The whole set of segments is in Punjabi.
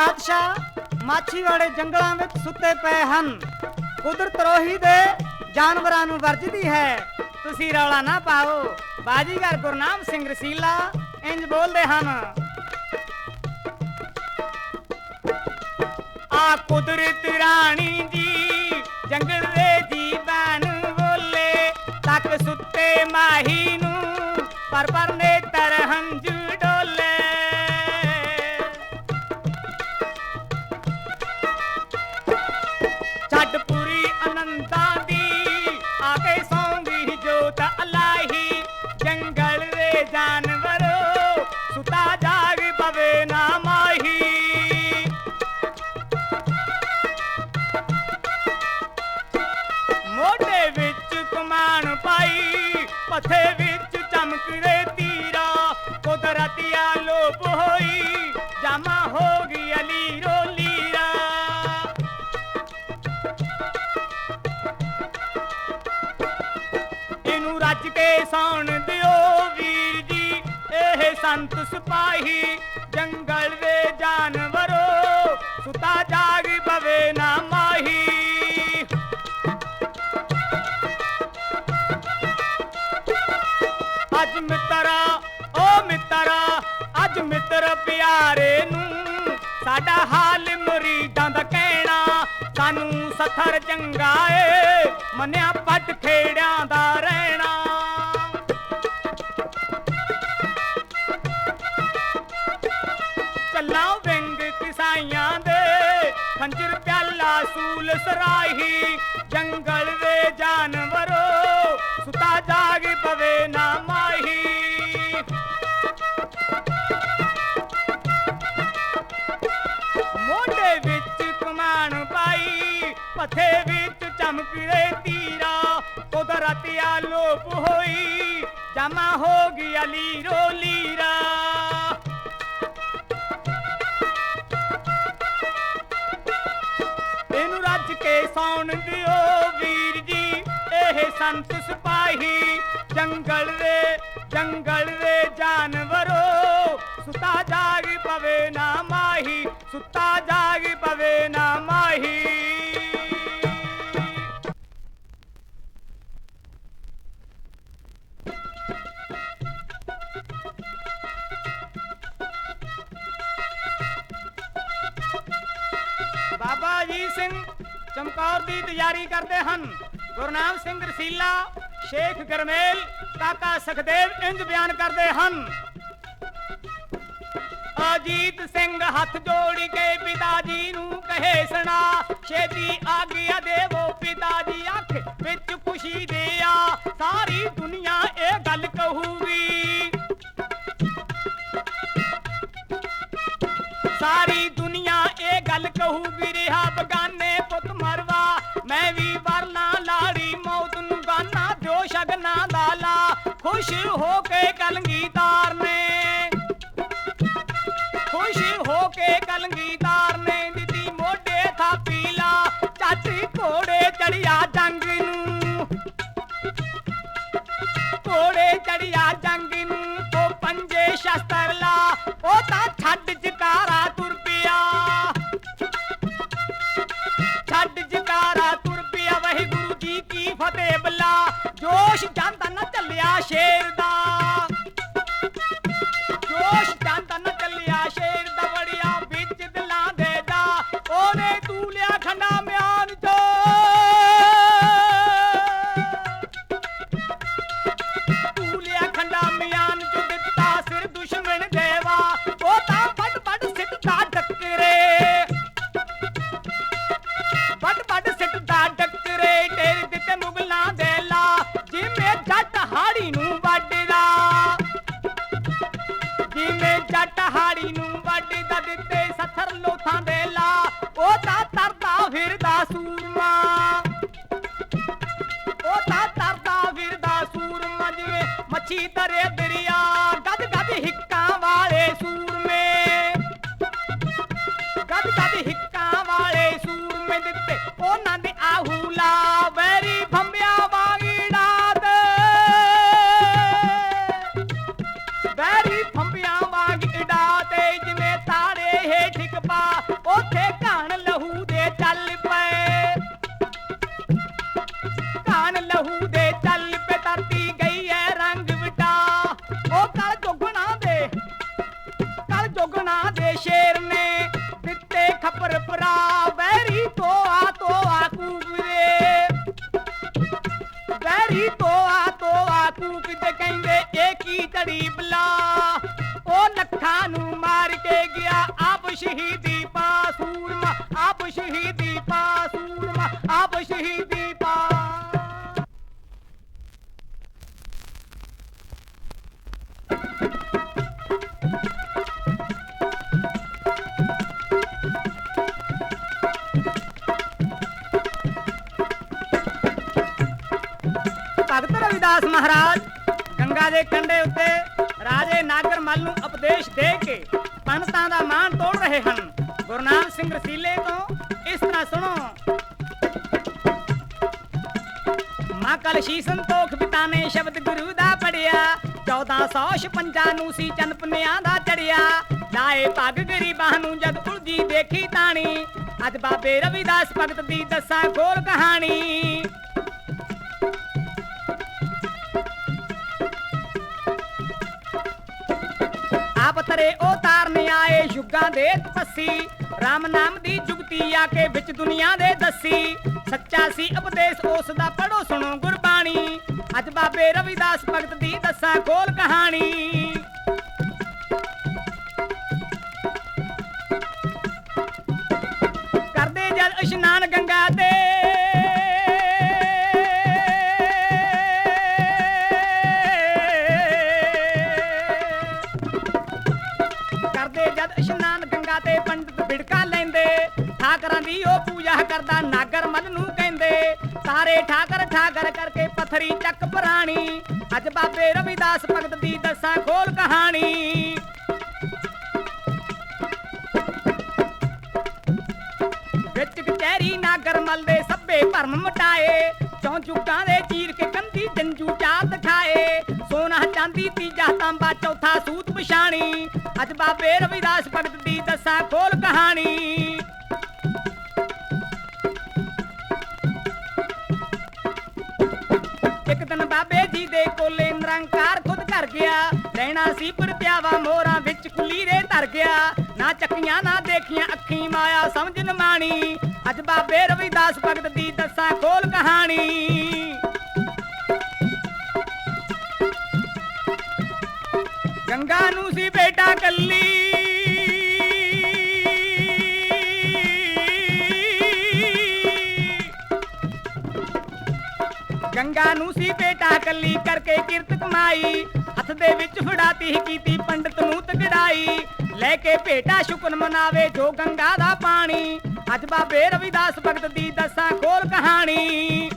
ਪਾਤਸ਼ਾਹ ਮਾਛੀ ਵਾਲੇ ਜੰਗਲਾਂ ਵਿੱਚ ਸੁੱਤੇ ਪਏ ਹਨ। ਕੁਦਰਤ ਰੋਹੀ ਦੇ ਜਾਨਵਰਾਂ ਨੂੰ ਵਰਜਦੀ ਹੈ। ਤੁਸੀਂ ਰੌਲਾ ਨਾ ਪਾਓ। ਬਾਜੀਗਰ ਗੁਰਨਾਮ ਸਿੰਘ ਰਸੀਲਾ ਇੰਜ ਬੋਲਦੇ ਹਨ। ਆ ਕੁਦਰਤ ਰਾਣੀ ਜੀ ਜੰਗਲ ਦੇ ਜੀਵਨ ਬੋਲੇ। ਤੱਕ ਸੁੱਤੇ ਮਾਹੀ ਨੂੰ ਪਰ ਪਰ ਨੇ ਪਾਈ ਵਿੱਚ ਚਮਕਦੇ ਤੀਰਾ। ਕੁਦਰਤੀਆ ਲੋਪ ਹੋਈ, ਜਾਮਾ ਹੋ ਗਈ ਅਲੀ ਰੋਲੀਰਾ ਇਹਨੂੰ ਰੱਜ ਕੇ ਸੌਣ ਦਿਓ ਵੀਰ ਜੀ, ਇਹ ਸੰਤ ਸਿਪਾਹੀ ਸਾਨੂੰ ਚੰਗਾ ਏ, ਮੰਨਿਆ ਪੱਟ ਖੇੜਿਆਂ ਦਾ ਰਹਿਣਾ। ਕੱਲਾ ਵਿੰਗ ਕਿਸਾਈਆਂ ਦੇ, ਖੰਜਰ ਪਿਆਲਾ ਸੂਲ ਸਰਾਹੀ, ਜੰਗਲ ਦੇ ਜਾਨਵਰ ਪੱਥੇ ਵਿੱਚ ਚਮਕਦੇ ਤੀਰਾ। ਕੁਦਰਤਿਆ ਲੋਪ ਹੋਈ ਜਮਾ ਹੋ ਗਈ ਅਲੀ ਰੋਲੀਰਾ ਇਹਨੂੰ ਰੱਜ ਕੇ ਸੌਣ ਦਿਓ ਵੀਰ ਜੀ, ਇਹ ਸੰਤ ਸਿਪਾਹੀ। ਜੰਗਲ ਦੇ ਜੰਗਲ ਦੇ ਜਾਨਵਰੋ, ਸੁਤਾ ਜਾਗ ਪਵੇ ਨਾ ਮਾਹੀ, ਸੁਤਾ ਜਾਗ ਚਮਕੌਰ ਦੀ ਤਿਆਰੀ ਕਰਦੇ ਹਨ। ਗੁਰਨਾਮ ਸਿੰਘ ਰਸੀਲਾ, ਸ਼ੇਖ ਗਰਮੇਲ, ਕਾਕਾ ਸਖਦੇਵ ਇੰਜ ਬਿਆਨ ਕਰਦੇ ਹਨ। ਅਜੀਤ ਸਿੰਘ ਹੱਥ ਜੋੜ ਕੇ ਪਿਤਾ ਜੀ ਨੂੰ ਕਹੇ ਸੁਣਾ, ਛੇਤੀ ਆਗਿਆ ਦੇਵੋ ਪਿਤਾ ਜੀ ਅੱਖ ਵਿੱਚ ਖੁਸ਼ੀ ਦੇ ਆ ਸਾਰੀ ਦੁਨੀਆ ਇਹ ਗੱਲ ਕਹੂਗੀ। ਸਾਰੀ ਦੁਨੀਆ ਇਹ ਗੱਲ ਕਹੂਗੀ ਖੁਸ਼ ਹੋ ਕੇ ਕਲੰਗੀਦਾਰ ਨੇ। ਸ਼ਹੀਦੀ ਪਾ ਸੂਰਮਾ ਆਪ ਸ਼ਹੀਦੀ ਪਾ ਭਗਤ ਰਵਿਦਾਸ ਮਹਾਰਾਜ, ਗੰਗਾ ਦੇ ਕੰਢੇ ਉੱਤੇ ਰਾਜੇ ਨਾਗਰਮਲ ਨੂੰ ਉਪਦੇਸ਼ ਦੇ ਕੇ ਪੰਡਤਾਂ ਦਾ ਮਾਣ ਤੋੜ ਰਹੇ ਹਨ। ਗੁਰੂ ਨਾਨਕ ਸਿੰਘ ਰਸੀਲੇ ਤੋਂ ਇਸ ਤਰ੍ਹਾਂ ਸੁਣੋ। ਮਾਂ ਕਲਸ਼ੀ ਸੰਤੋਖ ਪਿਤਾ ਨੇ ਸ਼ਬਦ ਗੁਰੂ ਦਾ ਪੜਿਆ 1456 ਨੂੰ ਸੀ ਚੰਨ ਪੁੰਨਿਆਂ ਦਾ ਚੜਿਆ ਲਾਏ ਪੱਗ ਗਰੀਬਾਂ ਨੂੰ ਜਦ ਉਲਜੀ ਦੇਖੀ ਤਾਣੀ। ਅੱਜ ਬਾਬੇ ਰਵਿਦਾਸ ਭਗਤ ਦੀ ਦੱਸਾਂ ਖੋਲ ਕਹਾਣੀ। ਆਪ ਤਰੇ ਉਹ ਤਾਂ ਆਏ ਯੁੱਗਾਂ ਦੇ ਤਪੱਸੀ। RAM ਨਾਮ ਦੀ ਜੁਗਤੀ ਆ ਕੇ ਵਿੱਚ ਦੁਨੀਆ ਦੇ ਦੱਸੀ। ਸੱਚਾ ਸੀ ਉਪਦੇਸ਼, ਉਸ ਦਾ ਪੜੋ ਸੁਣੋ ਗੁਰਬਾਣੀ। ਅੱਜ ਬਾਬੇ ਰਵਿਦਾਸ ਭਗਤ ਦੀ ਦੱਸਾਂ ਖੋਲ ਕਹਾਣੀ। ਦੀ ਉਹ ਪੂਜਾ ਕਰਦਾ ਨਾਗਰ ਮਨ ਨੂੰ ਕਹਿੰਦੇ। ਸਾਰੇ ਠਾਕਰ ਠਾਕਰ ਕਰਕੇ ਪਥਰੀ ਚੱਕ ਪੁਰਾਣੀ। ਅੱਜ ਬਾਬੇ ਰਵਿਦਾਸ ਭਗਤ ਦੀ ਦੱਸਾਂ ਖੋਲ ਕਹਾਣੀ। ਵਿੱਚ ਕਚਹਿਰੀ ਨਾਗਰ ਮਲ ਦੇ ਸੱਬੇ ਭਰਮ ਮਟਾਏ। ਚੌਂ ਚੁੱਕਾਂ ਦੇ ਚੀਰ ਕੇ ਕੰਦੀ ਜੰਜੂ ਚਾਰ ਦਿਖਾਏ ਸੋਨਾ ਚਾਂਦੀ ਤੀਜਾ ਤਾਂਬਾ ਚੌਥਾ ਸੂਤ ਪਛਾਣੀ। ਅੱਜ ਬਾਬੇ ਰਵਿਦਾਸ ਭਗਤ ਦੀ ਦੱਸਾਂ ਖੋਲ ਕਹਾਣੀ। ਦੇ ਕੋਲੇ ਨਿਰੰਕਾਰ ਖੁਦ ਕਰ ਗਿਆ। ਰਹਿਣਾ ਸੀ ਪਿਆਵਾ ਮੋਰਾਂ ਵਿੱਚ ਕੁੱਲੀ ਦੇ ਧਰ ਗਿਆ। ਨਾ ਚੱਕੀਆਂ, ਨਾ ਦੇਖੀਆਂ ਅੱਖੀਂ ਮਾਇਆ ਸਮਝ ਨ ਮਾਣੀ। ਅੱਜ ਬਾਬੇ ਰਵਿਦਾਸ ਭਗਤ ਦੀ ਦੱਸਾਂ ਖੋਲ ਕਹਾਣੀ। ਗੰਗਾ ਨੂੰ ਸੀ ਬੇਟਾ ਕੱਲੀ। ਗੰਗਾ ਨੂੰ ਸੀ ਬੇਟਾ ਕੱਲੀ ਕਰਕੇ ਕਿਰਤ ਕਮਾਈ। ਹੱਥ ਦੇ ਵਿੱਚ ਫੜਾਤੀ ਕੀਤੀ ਪੰਡਤ ਨੂੰ ਤਗੜਾਈ ਲੈ ਕੇ ਭੇਟਾ ਸ਼ੁਕਨ ਮਨਾਵੇ ਜੋ ਗੰਗਾ ਦਾ ਪਾਣੀ। ਅੱਜ ਬਾਬੇ ਰਵਿਦਾਸ ਭਗਤ ਦੀ ਦੱਸਾਂ ਖੋਲ ਕਹਾਣੀ।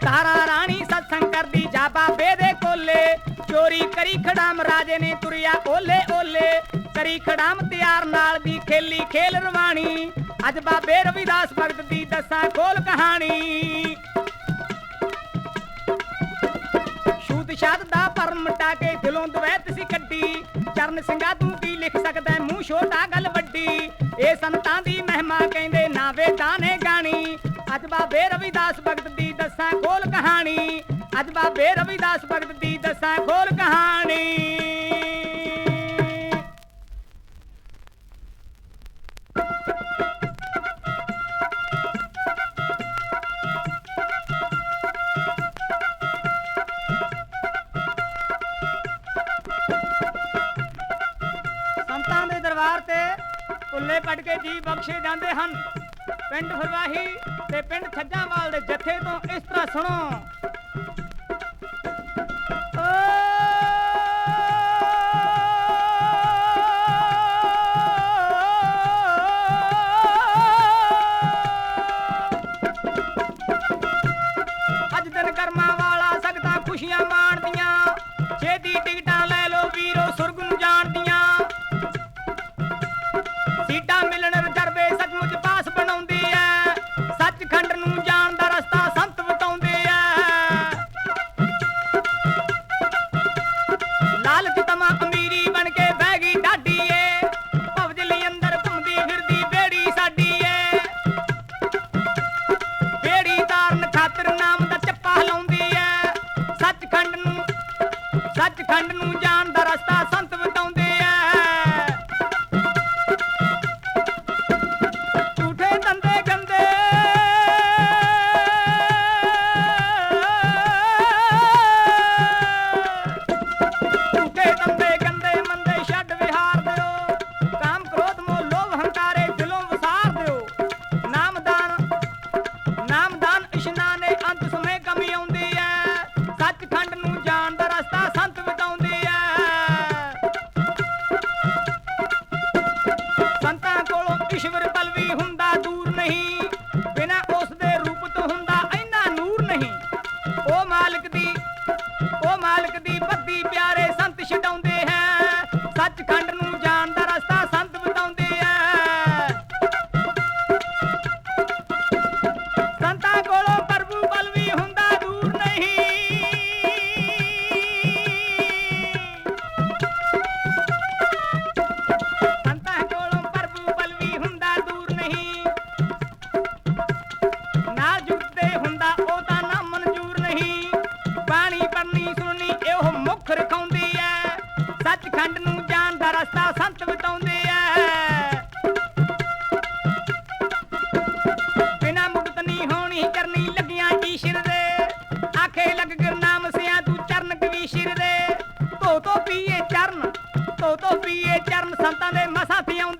ਤਾਰਾ ਰਾਣੀ ਸਤਸੰਗ ਕਰਦੀ ਜਾ ਬਾਬੇ ਦੇ ਕੋਲੇ। ਚੋਰੀ ਕਰੀ ਖੜਾਮ ਰਾਜੇ ਨੇ ਤੁਰਿਆ ਓਲੇ ਓਲੇ। ਕਰੀ ਖੜਾਮ ਤਿਆਰ ਨਾਲ ਦੀ ਖੇਲੀ ਖੇਲ ਰਵਾਣੀ। ਅੱਜ ਬਾਬੇ ਰਵਿਦਾਸ ਭਗਤ ਦੀ ਦੱਸਾਂ ਖੋਲ ਕਹਾਣੀ। ਸ਼ੂਤ ਸ਼ਾਦ ਦਾ ਪਰਮ ਮਟਾ ਕੇ ਦਿਲੋਂ ਦਵੈਤ ਸੀ ਕੱਢੀ। ਚਰਨ ਸਿੰਘਾ ਤੂੰ ਕੀ ਲਿਖ ਸਕਦਾ ਮੂੰਹ ਛੋਟਾ ਗੱਲ ਵੱਡੀ। ਇਹ ਸੰਤਾਂ ਦੀ ਮਹਿਮਾ ਕਹਿੰਦੇ ਨਾਵੇ ਵੇਦਾਂ ਗਾਣੀ ਅੱਜ ਬਾਬੇ ਰਵਿਦਾਸ ਭਗਤ ਦੀ ਦੱਸਾਂ ਖੋਲ ਕਹਾਣੀ। ਅੱਜ ਬਾਬੇ ਰਵਿਦਾਸ ਭਗਤ ਦੀ ਦੱਸਾਂ ਖੋਲ ਕਹਾਣੀ। ਸੰਤਾਂ ਦੇ ਦਰਬਾਰ ਤੇ ਪੁੱਲੇ ਪੜ ਕੇ ਜੀ ਬਖਸ਼ੇ ਜਾਂਦੇ ਹਨ। ਪਿੰਡ ਫਰਵਾਹੀ ਤੇ ਪਿੰਡ ਛੱਜਾਵਾਲ ਦੇ ਜਥੇ ਤੋਂ ਇਸ ਤਰ੍ਹਾਂ ਸੁਣੋ। Yeah. ਚਰਨ ਸੰਤਾਂ ਦੇ ਮਸਾਂ ਆਉਂਦੇ